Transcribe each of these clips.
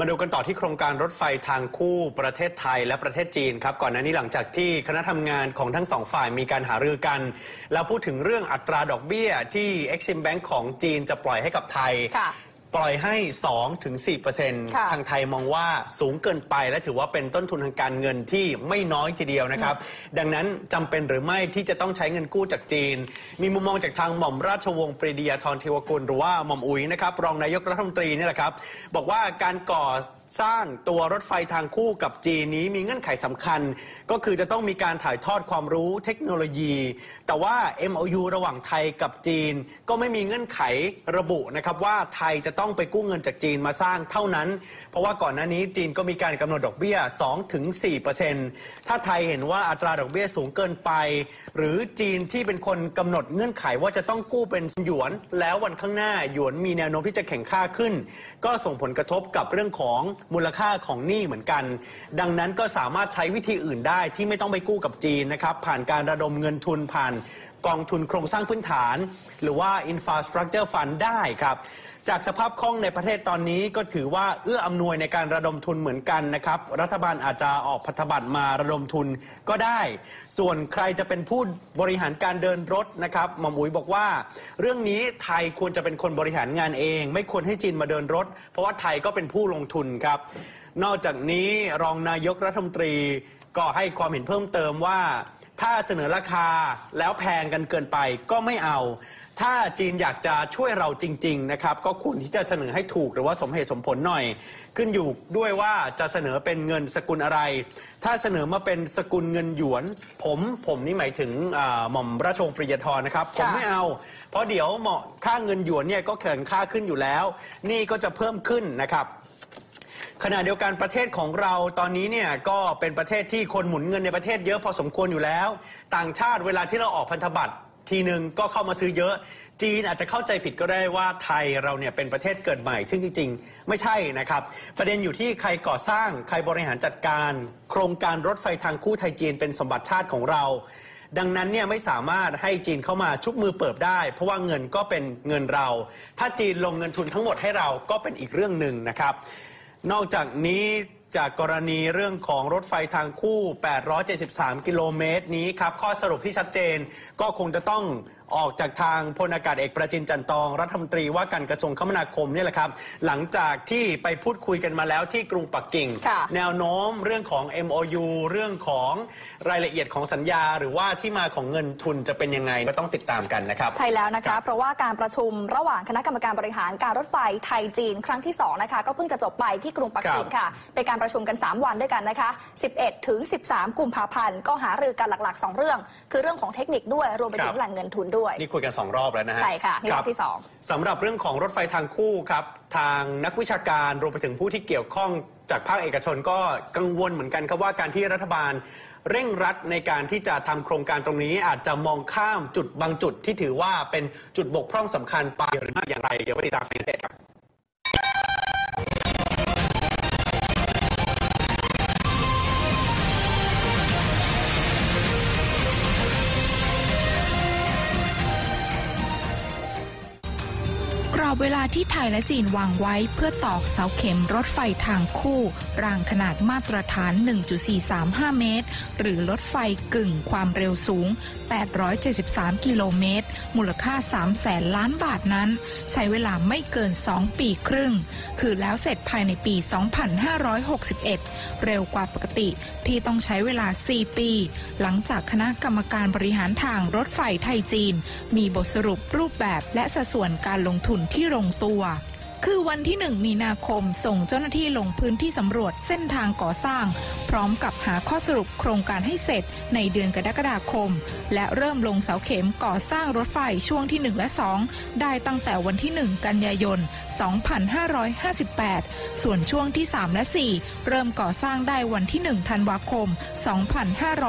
มาดูกันต่อที่โครงการรถไฟทางคู่ประเทศไทยและประเทศจีนครับก่อนหน้านี้หลังจากที่คณะทำงานของทั้งสองฝ่ายมีการหารือกัน แล้วพูดถึงเรื่องอัตราดอกเบี้ยที่ Exim Bank ของจีนจะปล่อยให้กับไทยค่ะ ปล่อยให้ 2-4%ถึงค่ะทางไทยมองว่าสูงเกินไปและถือว่าเป็นต้นทุนทางการเงินที่ไม่น้อยทีเดียวนะครับ ดังนั้นจำเป็นหรือไม่ที่จะต้องใช้เงินกู้จากจีน มีมุมมองจากทางหม่อมราชวงศ์ปรีดียาธรเทวกุลหรือว่าหม่อมอุ๋ยนะครับรองนายกรัฐมนตรีนี่แหละครับ บอกว่าการก่อ สร้างตัวรถไฟทางคู่กับจีนนี้มีเงื่อนไขสำคัญ ก็คือจะต้องมีการถ่ายทอดความรู้เทคโนโลยี แต่ว่า MOU ระหว่างไทยกับจีน ก็ไม่มีเงื่อนไขระบุนะครับว่าไทยจะต้องไปกู้เงินจากจีนมาสร้างเท่านั้น เพราะว่าก่อนหน้านี้จีนก็มีการกำหนดดอกเบี้ย 2-4%ถ้าไทยเห็นว่าอัตราดอกเบี้ยสูงเกินไป หรือจีนที่เป็นคนกำหนดเงื่อนไขว่าจะต้องกู้เป็นหยวน แล้ววันข้างหน้าหยวนมีแนวโน้มที่จะแข็งค่าขึ้น ก็ส่งผลกระทบกับเรื่องของมูลค่าของหนี้เหมือนกัน ดังนั้นก็สามารถใช้วิธีอื่นได้ที่ไม่ต้องไปกู้กับจีนนะครับผ่านการระดมเงินทุนผ่าน กองทุนโครงสร้างพื้นฐาน หรือว่า infrastructure fund ได้ครับจากสภาพคล่องในประเทศตอนนี้ก็ถือว่าเอื้ออำนวยในการระดมทุนเหมือนกันนะครับ รัฐบาลอาจจะออกพันธบัตรมาระดมทุนก็ได้ ส่วนใครจะเป็นผู้บริหารการเดินรถนะครับหม่อมอุ๋ยบอกว่า เรื่องนี้ไทยควรจะเป็นคนบริหารงานเอง ไม่ควรให้จีนมาเดินรถ เพราะว่าไทยก็เป็นผู้ลงทุนครับ นอกจากนี้รองนายกรัฐมนตรีก็ให้ความเห็นเพิ่มเติมว่า ถ้าเสนอราคาแล้วแพงกันเกินไปก็ไม่เอา ถ้าจีนอยากจะช่วยเราจริง ๆ นะครับ ก็ควรที่จะเสนอให้ถูกหรือว่าสมเหตุสมผลหน่อย ขึ้นอยู่ด้วยว่าจะเสนอเป็นเงินสกุลอะไร ถ้าเสนอมาเป็นสกุลเงินหยวน ผมผมนี่หมายถึงอ่าหม่อมราชวงศ์ปริยทรนะครับ ผมค่ะไม่เอา เพราะเดี๋ยวเหมาะค่าเงินหยวนเนี่ยก็แข่งค่าขึ้นอยู่แล้ว นี่ก็จะเพิ่มขึ้นนะครับ ขณะเดียวกันประเทศของเราตอนนี้เนี่ยก็เป็นประเทศที่คนหมุนเงินในประเทศเยอะพอสมควรอยู่แล้ว ต่างชาติเวลาที่เราออกพันธบัตรทีหนึ่งก็เข้ามาซื้อเยอะ จีนอาจจะเข้าใจผิดก็ได้ว่าไทยเราเนี่ยเป็นประเทศเกิดใหม่ ซึ่งจริงๆ ไม่ใช่นะครับ ประเด็นอยู่ที่ใครก่อสร้างใครบริหารจัดการ โครงการรถไฟทางคู่ไทยจีนเป็นสมบัติชาติของเรา ดังนั้นเนี่ยไม่สามารถให้จีนเข้ามาชุบมือเปิบได้ เพราะว่าเงินก็เป็นเงินเรา ถ้าจีนลงเงินทุนทั้งหมดให้เราก็เป็นอีกเรื่องหนึ่งนะครับ นอกจากนี้ จากกรณีเรื่องของรถไฟทางคู่ 873 กิโลเมตรนี้ครับ ข้อสรุปที่ชัดเจนก็คงจะต้องออกจากทางพลอากาศเอกประจินจันตอง รัฐมนตรีว่าการกระทรวงคมนาคมนี่แหละครับ หลังจากที่ไปพูดคุยกันมาแล้วที่กรุงปักกิ่งค่ะแนวโน้มเรื่องของ MOU เรื่องของรายละเอียดของสัญญา หรือว่าที่มาของเงินทุนจะเป็นยังไงก็ต้องติดตามกันนะครับ ใช่แล้วนะครัคะบเพราะว่าการประชุมระหว่างคณะกรรมการบริหารการรถไฟไทยจีน ครั้งที่2นะคะก็เพิ่งจะจบไปที่กรุงปักกิ่งค่ะเป็นการประชุมกัน 3 วันด้วยกันนะคะ 11 ถึง 13 กุมภาพันธ์ ก็หารือกันหลัก ๆ 2 เรื่อง คือเรื่องของเทคนิคด้วยรวมไปถึครังบแหล่งเงินทุนด้วย นี่คุยกันสองรอบแล้วนะฮะ ใช่ค่ะนี่รอบรับที่สองสำหรับเรื่องของรถไฟทางคู่ครับ ทางนักวิชาการรวมไปถึงผู้ที่เกี่ยวข้องจากภาคเอกชนก็กังวลเหมือนกันครับว่าการที่รัฐบาลเร่งรัดในการที่จะทำโครงการตรงนี้อาจจะมองข้ามจุดบางจุดที่ถือว่าเป็นจุดบกพร่องสำคัญไปหรือไม่อย่างไร เดี๋ยวไปติดตามสาเหตุครับ รอบเวลาที่ไทยและจีนวางไว้เพื่อตอกเสาเข็มรถไฟทางคู่ รางขนาดมาตรฐาน 1.435 เมตร หรือรถไฟกึ่งความเร็วสูง 873 กิโลเมตร มูลค่า 3 แสนล้านบาทนั้น ใช้เวลาไม่เกิน 2 ปีครึ่ง คือแล้วเสร็จภายในปี 2561 เร็วกว่าปกติที่ต้องใช้เวลา 4 ปี หลังจากคณะกรรมการบริหารทางรถไฟไทยจีน มีบทสรุปรูปแบบและสัดส่วนการลงทุนที่ลงตัว คือวันที่ 1 มีนาคมส่งเจ้าหน้าที่ลงพื้นที่สำรวจเส้นทางก่อสร้าง พร้อมกับหาข้อสรุปโครงการให้เสร็จในเดือนกรกฎาคม และเริ่มลงเสาเข็มก่อสร้างรถไฟช่วงที่ 1 และ 2 ได้ตั้งแต่วันที่ 1 กันยายน 2558 ส่วนช่วงที่ 3 และ 4 เริ่มก่อสร้างได้วันที่ 1 ธันวาคม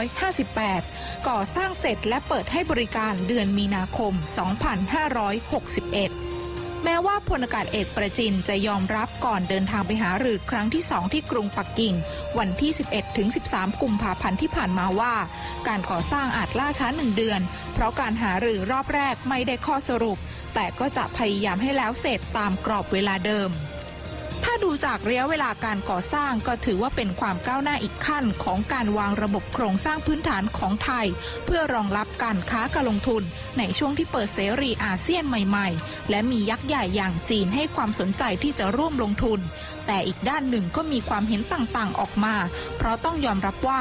2558 ก่อสร้างเสร็จและเปิดให้บริการเดือนมีนาคม 2561 แม้ว่าพลอากาศเอกประจินจะยอมรับก่อนเดินทางไปหาหรือครั้งที่สองที่กรุงปักกิ่ง วันที่ 11ถึง13 กุมภาพันธ์ที่ผ่านมาว่า การก่อสร้างอาจล่าช้าหนึ่งเดือน เพราะการหาหรือรอบแรกไม่ได้ข้อสรุป แต่ก็จะพยายามให้แล้วเสร็จตามกรอบเวลาเดิม ดูจากระยะเวลาการก่อสร้างก็ถือว่าเป็นความก้าวหน้าอีกขั้นของการวางระบบโครงสร้างพื้นฐานของไทย เพื่อรองรับการค้าการลงทุน ในช่วงที่เปิดเสรีอาเซียนใหม่ๆ และมียักษ์ใหญ่อย่างจีนให้ความสนใจที่จะร่วมลงทุน แต่อีกด้านหนึ่งก็มีความเห็นต่างๆออกมา เพราะต้องยอมรับว่า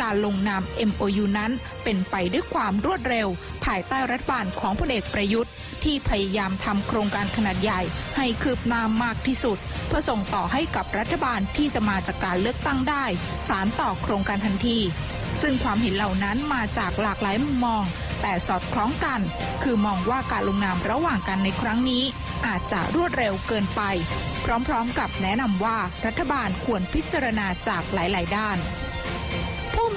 การลงนาม MOU นั้นเป็นไปด้วยความรวดเร็ว ภายใต้รัฐบาลของพลเอกประยุทธ์ ที่พยายามทำโครงการขนาดใหญ่ ให้คืบหน้ามากที่สุด เพื่อส่งต่อให้กับรัฐบาลที่จะมาจากการเลือกตั้งได้ สารต่อโครงการทันที ซึ่งความเห็นเหล่านั้นมาจากหลากหลายมุมมองแต่สอดคล้องกัน คือมองว่าการลงนามระหว่างกันในครั้งนี้ อาจจะรวดเร็วเกินไป พร้อมๆกับแนะนำว่ารัฐบาลควรพิจารณาจากหลาย ๆ ด้าน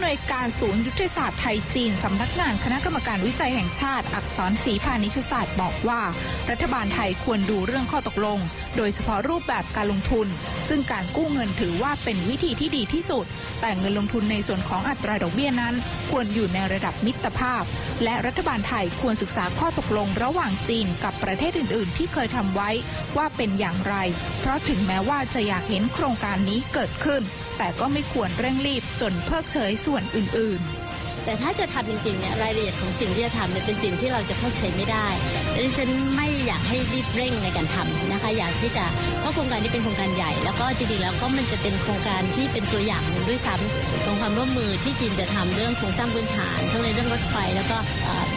ำนวยการศูนย์ยุทธศาสตร์ไทยจีนสำนักงานคณะกรรมการวิจัยแห่งชาติ อักษรศรีพาณิชศาสตร์บอกว่า รัฐบาลไทยควรดูเรื่องข้อตกลง โดยเฉพาะรูปแบบการลงทุน ซึ่งการกู้เงินถือว่าเป็นวิธีที่ดีที่สุด แต่เงินลงทุนในส่วนของอัตราดอกเบี้ยนั้น ควรอยู่ในระดับมิตรภาพ และรัฐบาลไทยควรศึกษาข้อตกลงระหว่างจีนกับประเทศอื่น ๆ ที่เคยทำไว้ว่าเป็นอย่างไร เพราะถึงแม้ว่าจะอยากเห็นโครงการนี้เกิดขึ้น แต่ก็ไม่ควรเร่งรีบจนเพิกเฉยส่วนอื่น ๆ แต่ถ้าจะทำจริงๆเนี่ยรายละเอียดของสิ่งที่จะทำเนี่ยเป็นสิ่งที่เราจะเพิกเฉยไม่ได้ ดิฉันไม่อยากให้รีบเร่งในการทำนะคะ อยากที่จะเพราะโครงการนี้เป็นโครงการใหญ่ แล้วก็จริงๆแล้วก็มันจะเป็นโครงการที่เป็นตัวอย่างด้วยซ้ำของความร่วมมือที่จีนจะทำเรื่องโครงสร้างพื้นฐานทั้งในเรื่องรถไฟ แล้วก็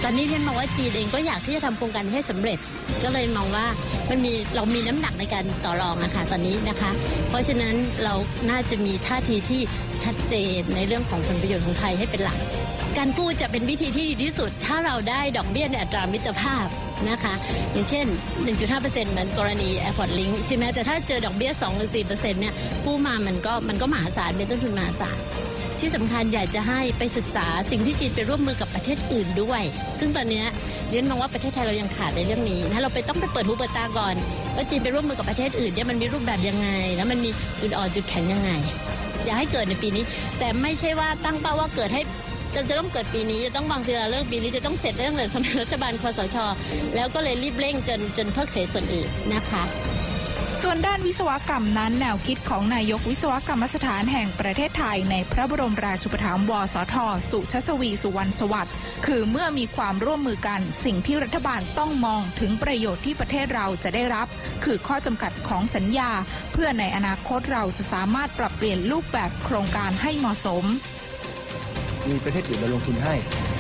ตอนนี้ฉันมองว่าจีนเองก็อยากที่จะทำโครงการให้สำเร็จ ก็เลยมองว่ามันมีเรามีน้ำหนักในการต่อรองนะคะตอนนี้นะคะ เพราะฉะนั้นเราน่าจะมีท่าทีที่ชัดเจนในเรื่องของผลประโยชน์ของไทยให้เป็นหลัก การกู้จะเป็นวิธีที่ดีที่สุด ถ้าเราได้ดอกเบี้ยในอัตรามิตรภาพนะคะ อย่างเช่น 1.5%เหมือนกรณี Airport Link ใช่ไหมแต่ถ้าเจอดอกเบี้ย 2 หรือ 4%เนี่ยกู้มามันก็มันก็มหาศาลเป็นต้นทุนมหาศาลที่สำคัญอยากจะให้ไปศึกษาสิ่งที่จีนไปร่วมมือกับประเทศอื่นด้วย ซึ่งตอนเนี้ยเรียนมองว่าประเทศไทยเรายังขาดในเรื่องนี้นะเราไปต้องไปเปิดหูเปิดตาก่อนว่าจีนไปร่วมมือกับประเทศอื่นเนี่ยมันมีรูปแบบยังไง แล้วมันมีจุดอ่อนจุดแข็งยังไง อยากให้เกิดในปีนี้ แต่ไม่ใช่ว่าตั้งเป้าว่าเกิดให้ จะจะต้องเกิดปีนี้จะต้องวางศิลาฤกษ์ปีนี้จะต้องเสร็จตั้งแต่สมัยรัฐบาลคอสช แล้วก็เลยรีบเร่งจนจนเพิกเฉยส่วนอื่นนะคะส่วนด้านวิศวกรรมนั้นแนวคิดของนายกวิศวกรรมสถานแห่งประเทศไทยในพระบรมราชูปถัมภ์วสท สุชสวีสุวรรณสวัสดิ์คือเมื่อมีความร่วมมือกันสิ่งที่รัฐบาลต้องมองถึงประโยชน์ที่ประเทศเราจะได้รับ คือข้อจำกัดของสัญญา เพื่อในอนาคตเราจะสามารถปรับเปลี่ยนรูปแบบโครงการให้เหมาะสม มีประเทศอื่นมาลงทุนให้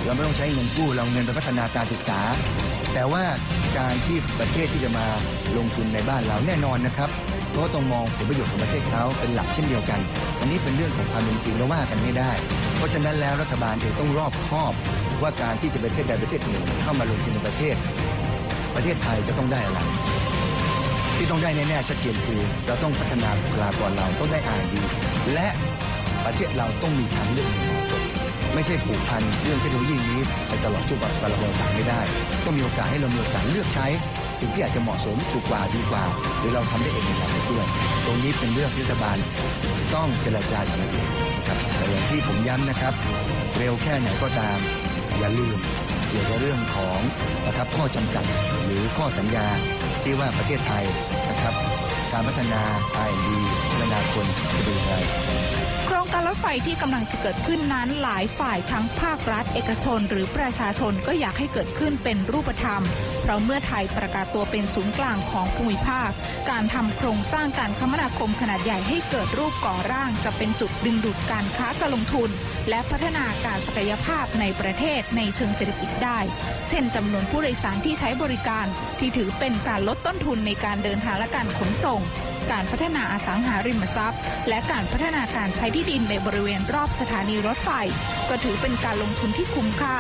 เราไม่ต้องใช้เงินกู้เราเงินไปพัฒนาการศึกษา แต่ว่าการที่ประเทศที่จะมาลงทุนในบ้านเราแน่นอนนะครับก็ต้องมองผลประโยชน์ของประเทศเขาเป็นหลักเช่นเดียวกัน อันนี้เป็นเรื่องของความเป็นจริงแล้วว่ากันไม่ได้ เพราะฉะนั้นแล้วรัฐบาลเองต้องรอบคอบว่าการที่จะประเทศใดประเทศหนึ่งเข้ามาลงทุนในประเทศ ประเทศไทยจะต้องได้อะไร ที่ต้องได้แน่ๆชัดเจนคือ เราต้องพัฒนาบุคลากรเราต้องได้อ่านดี และประเทศเราต้องมีทางเลือกในอนาคต ไม่ใช่ผูกพันเรื่องเทคโนโลยีนี้ไปตลอดช่วงปรบสารไม่ได้ ต้องมีโอกาสให้เรามีโอกาสเลือกใช้ สิ่งที่อาจจะเหมาะสมถูกกว่าดีกว่า หรือเราทำได้เองในอนาคตด้วยตรงนี้เป็นเรื่องที่รัฐบาลต้องเจรจาอย่างละเอียดครับแต่อย่างที่ผมย้ำนะครับ เร็วแค่ไหนก็ตาม อย่าลืมเกี่ยวกับเรื่องของนะครับข้อจำกัดหรือข้อสัญญาที่ว่าประเทศไทยนะครับ การพัฒนา R&D พัฒนาคนจะเป็นอย่างไร การรถไฟที่กำลังจะเกิดขึ้นนั้นหลายฝ่ายทั้งภาครัฐ เอกชน หรือประชาชนก็อยากให้เกิดขึ้นเป็นรูปธรรม เพราะเมื่อไทยประกาศตัวเป็นศูนย์กลางของภูมิภาค การทำโครงสร้างการคมนาคมขนาดใหญ่ให้เกิดรูปก่อร่างจะเป็นจุดดึงดูดการค้าการลงทุน และพัฒนาการศักยภาพในประเทศในเชิงเศรษฐกิจได้ เช่นจำนวนผู้โดยสารที่ใช้บริการ ที่ถือเป็นการลดต้นทุนในการเดินทางและการขนส่ง การพัฒนาอสังหาริมทรัพย์ และการพัฒนาการใช้ที่ดินในบริเวณรอบสถานีรถไฟ ก็ถือเป็นการลงทุนที่คุ้มค่า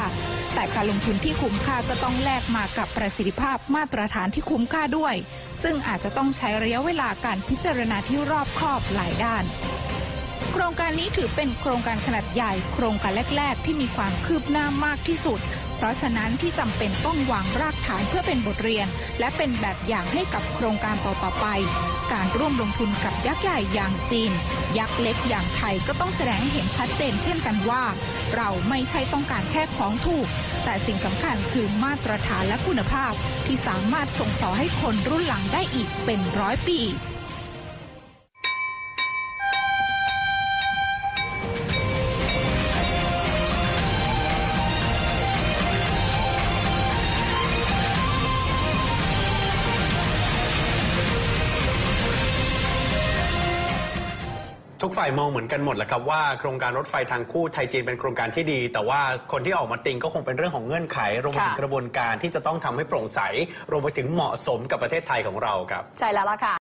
แต่การลงทุนที่คุ้มค่าก็ต้องแลกมากับประสิทธิภาพมาตรฐานที่คุ้มค่าด้วย ซึ่งอาจจะต้องใช้ระยะเวลาการพิจารณาที่รอบคอบหลายด้านโครงการนี้ถือเป็นโครงการขนาดใหญ่ โครงการแรก ๆ ที่มีความคืบหน้ามากที่สุด เพราะฉะนั้นที่จำเป็นต้องวางรากฐานเพื่อเป็นบทเรียน และเป็นแบบอย่างให้กับโครงการต่อๆไป การร่วมลงทุนกับยักษ์ใหญ่อย่างจีน ยักษ์เล็กอย่างไทยก็ต้องแสดงให้เห็นชัดเจน เช่นกันว่า เราไม่ใช่ต้องการแค่ของถูก แต่สิ่งสำคัญคือมาตรฐานและคุณภาพ ที่สามารถส่งต่อให้คนรุ่นหลังได้อีกเป็นร้อยปี ทุกฝ่ายมองเหมือนกันหมดแหละครับว่าโครงการรถไฟทางคู่ไทยจีนเป็นโครงการที่ดี แต่ว่าคนที่ออกมาติงก็คงเป็นเรื่องของเงื่อนไขรวมไปถึงค่ะกระบวนการที่จะต้องทำให้โปร่งใสรวมไปถึงเหมาะสมกับประเทศไทยของเราครับ ใช่แล้วล่ะค่ะ